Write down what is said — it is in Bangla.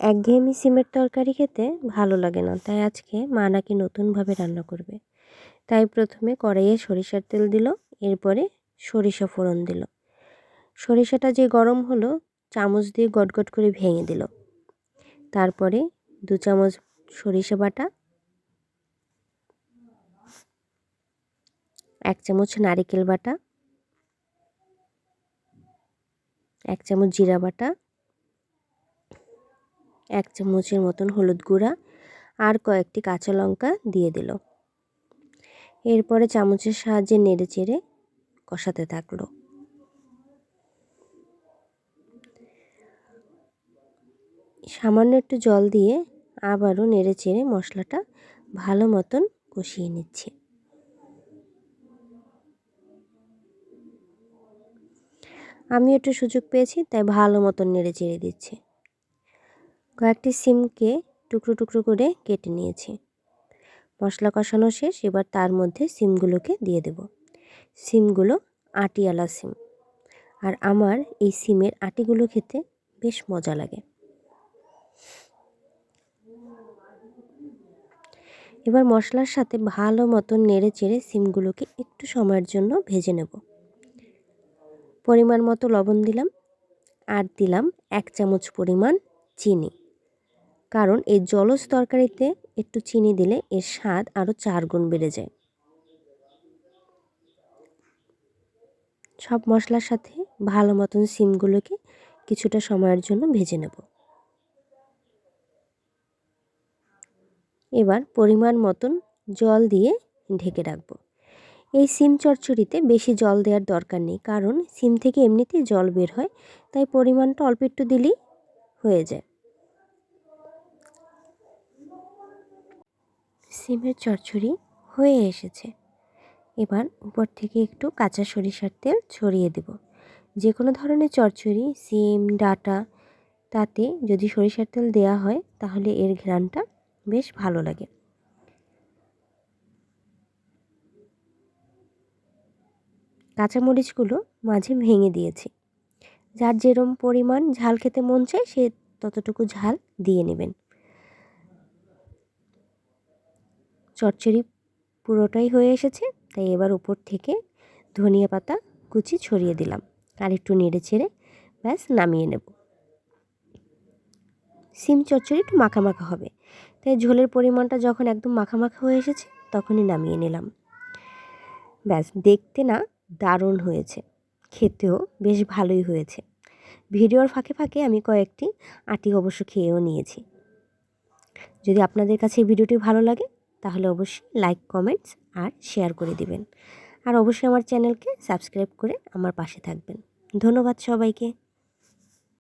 একঘেয়েমি সিমের তরকারি খেতে ভালো লাগে না, তাই আজকে মা নাকি নতুনভাবে রান্না করবে। তাই প্রথমে কড়াইয়ে সরিষার তেল দিল, এরপরে সরিষা ফোড়ন দিল। সরিষাটা যে গরম হলো, চামচ দিয়ে গটগট করে ভেঙে দিল। তারপরে দু চামচ সরিষা বাটা, এক চামচ নারিকেল বাটা, এক চামচ জিরা বাটা এক চামচের মতন হলুদ গুঁড়া আর কয়েকটি কাঁচা লঙ্কা দিয়ে দিল। এরপরে চামচের সাহায্যে নেড়ে চেড়ে কষাতে থাকল। সামান্য একটু জল দিয়ে আবারও নেড়ে চেড়ে মশলাটা ভালো মতন কষিয়ে নিচ্ছে। আমি একটু সুযোগ পেয়েছি, তাই ভালো মতন নেড়ে চেড়ে দিচ্ছি। কয়েকটি সিমকে টুকরো টুকরো করে কেটে নিয়েছি। মশলা কষানো শেষ, এবার তার মধ্যে সিমগুলোকে দিয়ে দেব। সিমগুলো আটিয়ালা সিম। আর আমার এই সিমের আটিগুলো খেতে বেশ মজা লাগে। এবার মশলার সাথে ভালো মতন নেড়ে চেড়ে সিমগুলোকে একটু সময়ের জন্য ভেজে নেব। পরিমাণ মতো লবণ দিলাম। আর দিলাম এক চামচ পরিমাণ চিনি। কারণ এই জলজ তরকারিতে একটু চিনি দিলে এর স্বাদ আরও চার গুণ বেড়ে যায়। সব মশলার সাথে ভালো মতন সিমগুলোকে কিছুটা সময়ের জন্য ভেজে নেব। এবার পরিমাণ মতন জল দিয়ে ঢেকে রাখব। এই সিম চচ্চড়িতে বেশি জল দেওয়ার দরকার নেই, কারণ সিম থেকে এমনিতেই জল বের হয়, তাই পরিমাণটা অল্প একটু দিলেই হয়ে যায়। সিমের চচ্চড়ি হয়ে এসেছে। এবার উপর থেকে একটু কাঁচা সরিষার তেল ছড়িয়ে দেব। যে কোনো ধরনের চচ্চড়ি, সিম, ডাটা, তাতে যদি সরিষার তেল দেওয়া হয়, তাহলে এর ঘ্রাণটা বেশ ভালো লাগে। কাঁচামরিচগুলো মাঝে ভেঙে দিয়েছি। যার যেরম পরিমাণ ঝাল খেতে মন চায়, সে ততটুকু ঝাল দিয়ে নেবেন। চচ্চড়ি পুরোটাই হয়ে এসেছে, তাই এবার উপর থেকে ধনিয়া পাতা কুচি ছড়িয়ে দিলাম আর একটু নেড়ে ছেড়ে ব্যাস নামিয়ে নেব। সিম চচ্চড়ি একটু মাখা মাখা হবে, তাই ঝোলের পরিমাণটা যখন একদম মাখা মাখা হয়ে এসেছে তখনই নামিয়ে নিলাম। ব্যাস দেখতে না দারুণ হয়েছে, খেতেও বেশ ভালোই হয়েছে। ভিডিওর ফাঁকে ফাঁকে আমি কয়েকটি আটি অবশ্য খেয়েও নিয়েছি। যদি আপনাদের কাছে ভিডিওটি ভালো লাগে তাহলে অবশ্যই লাইক কমেন্টস আর শেয়ার করে দিবেন। আর অবশ্যই আমার চ্যানেলকে সাবস্ক্রাইব করে আমার পাশে থাকবেন। ধন্যবাদ সবাইকে।